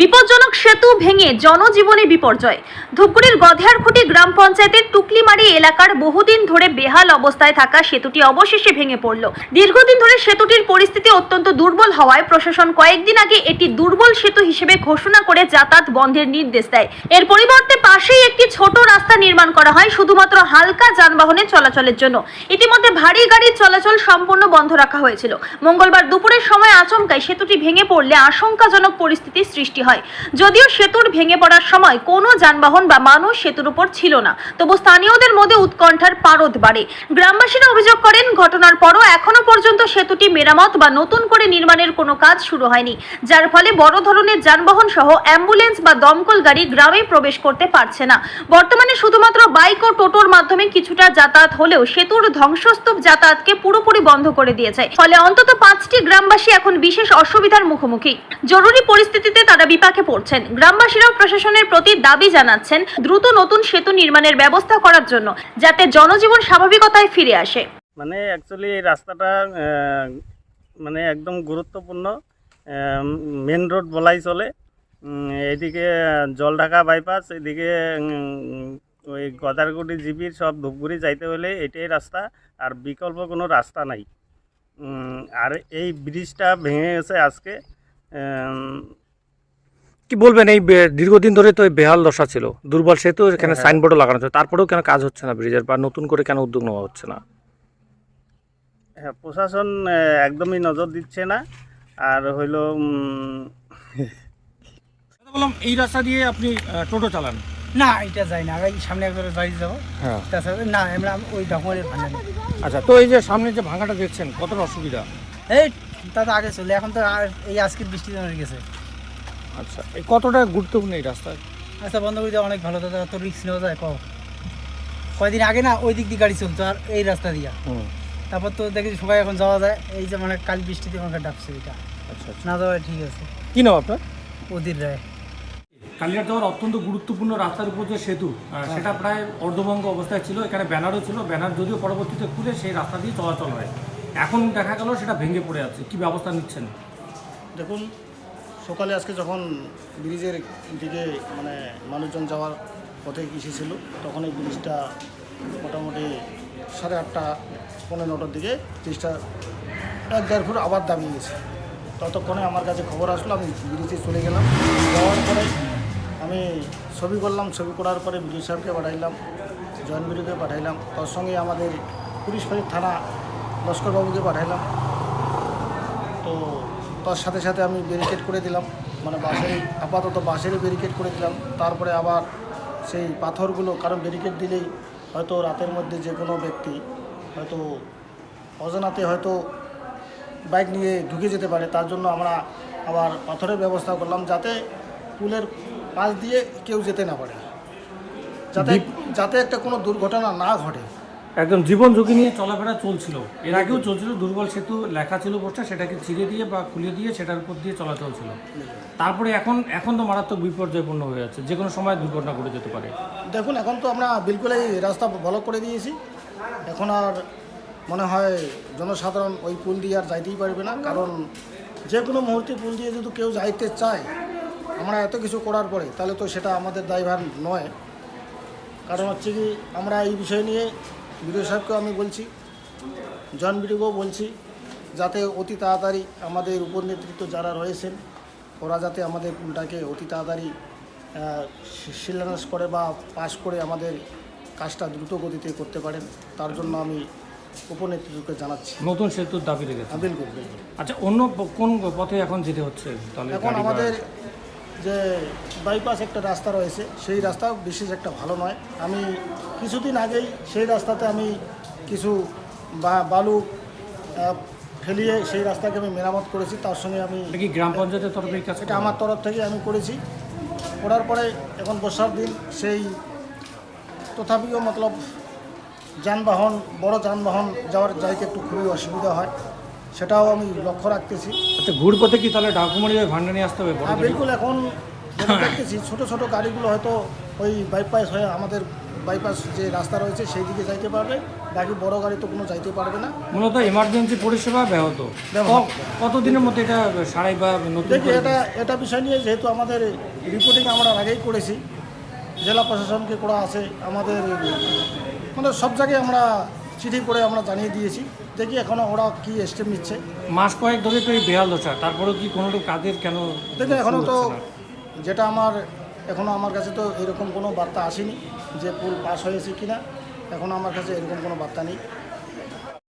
বিপজ্জনক সেতু ভেঙে জনজীবনে বিপর্যয়। ধূপগুড়ির গধেয়ারখুঁটি গ্রাম পঞ্চায়েতের টুকলিমারি এলাকার বহুদিন ধরে বেহাল অবস্থায় থাকা সেতুটি অবশেষে ভেঙে পড়ল। দীর্ঘদিন ধরে সেতুটির পরিস্থিতি অত্যন্ত দুর্বল হওয়ায় প্রশাসন কয়েকদিন আগে এটি দুর্বল সেতু হিসেবে ঘোষণা করে যাতায়াত বন্ধের নির্দেশ দেয়। এর পরিবর্তে পাশেই একটি ছোট রাস্তা নির্মাণ করা হয়, শুধুমাত্র হালকা যানবাহনের চলাচলের জন্য। ইতিমধ্যে ভারী গাড়ির চলাচল সম্পূর্ণ বন্ধ রাখা হয়েছিল। মঙ্গলবার দুপুরের সময় আচমকায় সেতুটি ভেঙে পড়লে আশঙ্কাজনক পরিস্থিতির সৃষ্টি হয়। যদিও সেতুর ভেঙে পড়ার সময় কোনো যানবাহন বা মানুষ সেতুর উপর ছিল না, তবু স্থানীয়দের মধ্যে উৎকণ্ঠার পারদ বাড়ে। গ্রামবাসীরা অভিযোগ করেন, ঘটনার পরও এখনও পর্যন্ত সেতুটি মেরামত বা নতুন করে নির্মাণের কোনো কাজ শুরু হয়নি, যার ফলে বড় ধরনের যানবাহন সহ অ্যাম্বুলেন্স বা দমকল গাড়ি গ্রামে প্রবেশ করতে পারছে না। বর্তমানে শুধুমাত্র বাইক ও টোটোর মাধ্যমে কিছুটা যাতায়াত হলেও সেতুর ধ্বংসস্তূপ যাতায়াতকে পুরোপুরি বন্ধ করে দিয়েছে। ফলে অন্তত পাঁচটি গ্রামবাসী এখন বিশেষ অসুবিধার মুখোমুখি। জরুরি পরিস্থিতিতে তারা বিপাকে পড়ছেন। গ্রামবাসীরাও প্রশাসনের প্রতি দাবি জানাচ্ছেন দ্রুত নতুন সেতু নির্মাণের ব্যবস্থা করার জন্য, যাতে জনজীবন স্বাভাবিকতায় ফিরে আসে। মানে অ্যাকচুয়ালি এই রাস্তাটা মানে একদম গুরুত্বপূর্ণ মেন রোড বলাই চলে। এদিকে জলঢাকা বাইপাস এদিকে ওই গদারগুড়ি জিবির সব ধূপগুড়ি যাইতে হলে এটাই রাস্তা, আর বিকল্প কোনো রাস্তা নাই। আর এই ব্রিজটা ভেঙে গেছে আজকে। কি বলবেন? এই দীর্ঘদিন ধরে তো বেহাল দশা ছিল। দুর্বল সেতু এখানে হ্যাঁ। সাইনবোর্ডও লাগানো ছিল। তারপরেও কেন কাজ হচ্ছে না ব্রিজের? বা নতুন করে কেন উদ্যোগ নেওয়া হচ্ছে না? হ্যাঁ প্রশাসন একদমই নজর দিচ্ছে না। আর হইল বললাম এই রাস্তা দিয়ে আপনি টোটো চালান। না এটা যাই না। আমি সামনে একবার বাড়ি যাব। হ্যাঁ। তাছাড়া না আমরা ওই ডকুমেন্টের ভাঙা আচ্ছা তো এই যে সামনে যে ভাঙাটা দেখছেন কতটা অসুবিধা? এই তা তো আগে চলে। এখন তো এই আজকের বৃষ্টি হয়ে গেছে। আচ্ছা এই কতটা গুরুত্বপূর্ণ এই রাস্তা? আচ্ছা বন্ধ করে দেওয়া অনেক ভালো দাদা তো রিক্স নেওয়া যায় কও। কয়দিন আগে না ওই দিক দিয়ে গাড়ি চলতো আর এই রাস্তা দিয়া। হুম। তারপর তো দেখি সবাই এখন যাওয়া যায় এই যে মানে কাল বৃষ্টিতে আমাকে ডাকছে এটা। আচ্ছা আচ্ছা। না যাওয়া ঠিক আছে। কি নাম আপনার? ওদির রায়। কালিয়ার যাওয়ার অত্যন্ত গুরুত্বপূর্ণ রাস্তার উপর যে সেতু সেটা প্রায় অর্ধভঙ্গ অবস্থায় ছিল এখানে ব্যানারও ছিল ব্যানার যদিও পরবর্তীতে খুলে সেই রাস্তা দিয়ে চলাচল হয়। এখন দেখা গেল সেটা ভেঙে পড়ে আছে কি ব্যবস্থা নিচ্ছেন? দেখুন সকালে আজকে যখন ব্রিজের দিকে মানে মানুষজন যাওয়ার পথে এসেছিল তখন এই ব্রিজটা মোটামুটি সাড়ে আটটা পনেরো নটার দিকে ব্রিজটা এক দেড় ফুট আবার দাবিয়ে গেছে। ততক্ষণে আমার কাছে খবর আসলো, আমি ব্রিজে চলে গেলাম। যাওয়ার পরে আমি ছবি করলাম, ছবি করার পরে বিডিও সাহেবকে পাঠাইলাম, জয়েন্ট বিডিওকে পাঠাইলাম, তার সঙ্গে আমাদের পুলিশ ফাঁড়ির থানা লস্করবাবুকে পাঠাইলাম। তো তার সাথে সাথে আমি ব্যারিকেড করে দিলাম। মানে বাসের আপাতত বাসেরই ব্যারিকেড করে দিলাম। তারপরে আবার সেই পাথরগুলো কারণ ব্যারিকেড দিলেই হয়তো রাতের মধ্যে যে কোনো ব্যক্তি হয়তো অজানাতে হয়তো বাইক নিয়ে ঢুকে যেতে পারে। তার জন্য আমরা আবার পাথরের ব্যবস্থা করলাম যাতে পুলের পাশ দিয়ে কেউ যেতে না পারে। যাতে যাতে একটা কোনো দুর্ঘটনা না ঘটে। একদম জীবন ঝুঁকি নিয়ে চলাফেরা চলছিল। এর আগেও চলছিল, দুর্বল সেতু, লেখা ছিল পোস্টার সেটাকে ছিঁড়ে দিয়ে বা খুলে দিয়ে সেটার উপর দিয়ে চলাচল ছিল। তারপরে এখন এখন তো মারাত্মক বিপর্যয়পূর্ণ হয়ে যাচ্ছে, যে কোনো সময় দুর্ঘটনা ঘটে যেতে পারে। দেখুন, এখন তো আমরা বিলকুলই রাস্তা ব্লক করে দিয়েছি। এখন আর মনে হয় জনসাধারণ ওই পুল দিয়ে আর যাইতেই পারবে না, কারণ যে কোনো মুহূর্তে পুল দিয়ে যদি কেউ যাইতে চায়, আমরা এত কিছু করার পরে, তাহলে তো সেটা আমাদের দায়ভার নয়। কারণ হচ্ছে কি, আমরা এই বিষয় নিয়ে বিডিও সাহেবকেও আমি বলছি জন বিডিওকেও বলছি যাতে অতি তাড়াতাড়ি আমাদের উপর নেতৃত্ব যারা রয়েছেন ওরা যাতে আমাদের পুলটাকে অতি তাড়াতাড়ি শিলান্যাস করে বা পাস করে আমাদের কাজটা দ্রুত গতিতে করতে পারেন তার জন্য আমি উপনেতৃত্বকে জানাচ্ছি। নতুন সেতুর দাবি রেখেছে বিলকুল বিলকুল। আচ্ছা অন্য কোন পথে এখন যেতে হচ্ছে তাহলে এখন আমাদের যে বাইপাস একটা রাস্তা রয়েছে সেই রাস্তা বিশেষ একটা ভালো নয়। আমি কিছুদিন আগেই সেই রাস্তাতে আমি কিছু বা- বালু ফেলিয়ে সেই রাস্তাকে আমি মেরামত করেছি। তার সঙ্গে আমি কি গ্রাম পঞ্চায়েতের তরফে এটা আমার তরফ থেকে আমি করেছি। করার পরে এখন বর্ষার দিন সেই তথাপিও মতলব যানবাহন বড় যানবাহন যাওয়ার যাইতে একটু খুবই অসুবিধা হয়। সেটাও আমি লক্ষ্য রাখতেছি। আচ্ছা ঘুরপথে কি তাহলে ডাকুমারি হয়ে ভান্ডা নিয়ে আসতে হবে? হ্যাঁ বিলকুল এখন দেখতেছি ছোট ছোট গাড়িগুলো হয়তো ওই বাইপাস হয়ে আমাদের বাইপাস যে রাস্তা রয়েছে সেই দিকে যাইতে পারবে। বাকি বড় গাড়ি তো কোনো যাইতে পারবে না। মূলত এমার্জেন্সি পরিষেবা ব্যাহত। ব্যাহত। কতদিনের মধ্যে এটা সারাই বা নতুন দেখি এটা এটা বিষয় নিয়ে যেহেতু আমাদের রিপোর্টিং আমরা আগেই করেছি জেলা প্রশাসনকে করা আছে আমাদের মানে সব জায়গায় আমরা চিঠি করে আমরা জানিয়ে দিয়েছি। দেখি এখনও ওরা কি স্টেপ নিচ্ছে। মাস কয়েক ধরে তো এই বেহাল দশা তারপরেও কি কোনো কাজের কেন দেখি এখনও তো যেটা আমার এখনও আমার কাছে তো এরকম কোনো বার্তা আসেনি যে পুল পাস হয়েছে কিনা এখনও আমার কাছে এরকম কোনো বার্তা নেই।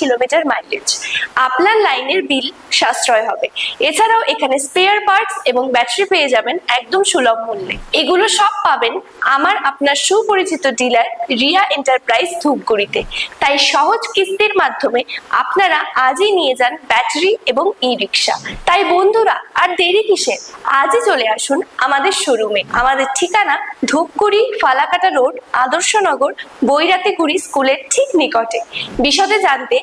কিলোমিটার মাইলেজ আপনার লাইনের বিল সাশ্রয় হবে। এছাড়াও এখানে স্পেয়ার পার্টস এবং ব্যাটারি পেয়ে যাবেন একদম সুলভ মূল্যে। এগুলো সব পাবেন আমার আপনার সুপরিচিত ডিলার রিয়া এন্টারপ্রাইজ ধূপগুড়িতে। তাই সহজ কিস্তির মাধ্যমে আপনারা আজই নিয়ে যান ব্যাটারি এবং ই রিক্সা তাই বন্ধুরা, আর দেরি কিসে? আজই চলে আসুন আমাদের শোরুমে আমাদের ঠিকানা ধূপগুড়ি ফালাকাটা রোড আদর্শনগর বৈরাতিগুড়ি স্কুলের ঠিক নিকটে। বিশদে জানতে